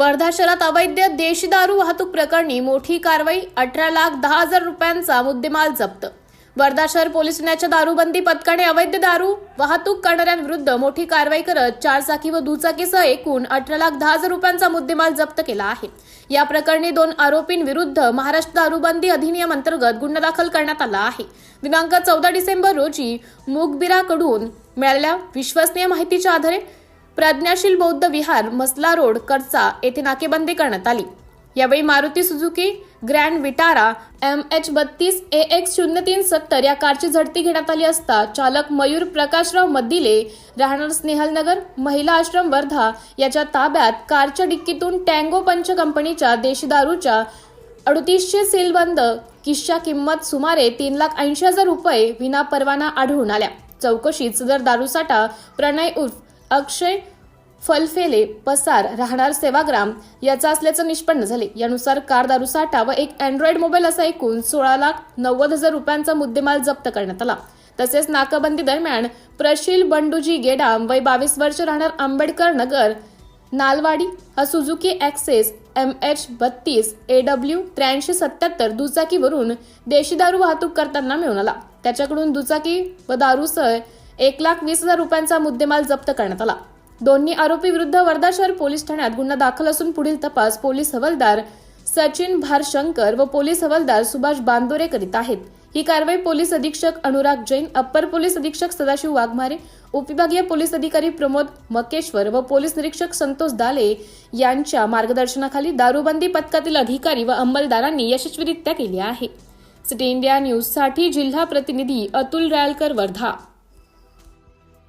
वर्धा शहरात अवैध देशी दारू वाहतूक प्रकरणी मोठी कारवाई अठरा लाख दहा हजार रुपयांचा मुद्देमाल जप्त. वर्धा शहर पोलीस ठाण्याच्या दारूबंदी पथकाने अवैध दारू वाहतूक करणाऱ्यांविरुद्ध मोठी कारवाई करत चारचाकी व दुचाकीसह एकूण अठरा लाख दहा हजार रुपयांचा मुद्देमाल जप्त केला आहे. या प्रकरणी दोन आरोपींविरुद्ध महाराष्ट्र दारूबंदी अधिनियम अंतर्गत गुन्हा दाखल करण्यात आला आहे. दिनांक चौदा डिसेंबर रोजी मुगबिराकडून मिळालेल्या विश्वसनीय माहितीच्या आधारे प्रज्ञाशील बौद्ध विहार मसला रोड कर्चा येथे नाकेबंदी करण्यात आली. यावेळी Maruti Suzuki Grand Vitara M H बत्तीस ए एक्स शून्य तीन सत्तर या कारची झडती घेण्यात आली असता चालक मयूर प्रकाशराव मद्दिले राहणार स्नेहलनगर महिला आश्रम वर्धा याच्या ताब्यात कारच्या डिक्कीतून टँगो पंच कंपनीच्या देशी दारूच्या अडतीसशे सीलबंद किशा किंमत सुमारे तीन लाख ऐंशी हजार रुपये विना परवाना आढळून आल्या. चौकशीत सदर दारूसाठा प्रणय उर्फ अक्षय फलफेले पसार राहणार सेवाग्राम याचा असल्याचं निष्पन्न झाले. यानुसार कार दारूसाठा व एक अँड्रॉइड मोबाईल असा एकूण सोळा लाख नव्वद हजार रुपयांचा मुद्देमाल जप्त करण्यात आला. तसेच नाकाबंदी दरम्यान प्रशील बंडूजी गेडाम वय बावीस वर्ष राहणार आंबेडकर नगर नालवाडी हा सुझुकी ॲक्सेस एम एच बत्तीस ए डब्ल्यू त्र्याऐंशी सत्याहत्तर दुचाकीवरून देशी दारू वाहतूक करताना मिळून आला. त्याच्याकडून दुचाकी व दारूसह एक लाख वीस हजार रुपयांचा मुद्देमाल जप्त करण्यात आला. दोन्ही आरोपी विरुद्ध वर्धा शहर पोलीस ठाण्यात गुन्हा दाखल असून पुढील तपास पोलीस हवालदार सचिन भारशंकर व पोलीस हवालदार सुभाष बांदोरे करीत आहेत. ही कारवाई पोलीस अधीक्षक अनुराग जैन अप्पर पोलीस अधीक्षक सदाशिव वाघमारे उपविभागीय पोलीस अधिकारी प्रमोद मकेश्वर व पोलीस निरीक्षक संतोष दाले यांच्या मार्गदर्शनाखाली दारूबंदी पथकातील अधिकारी व अंमलदारांनी यशस्वीरित्या केली आहे. सिटी इंडिया न्यूजसाठी जिल्हा प्रतिनिधी अतुल रायलकर वर्धा.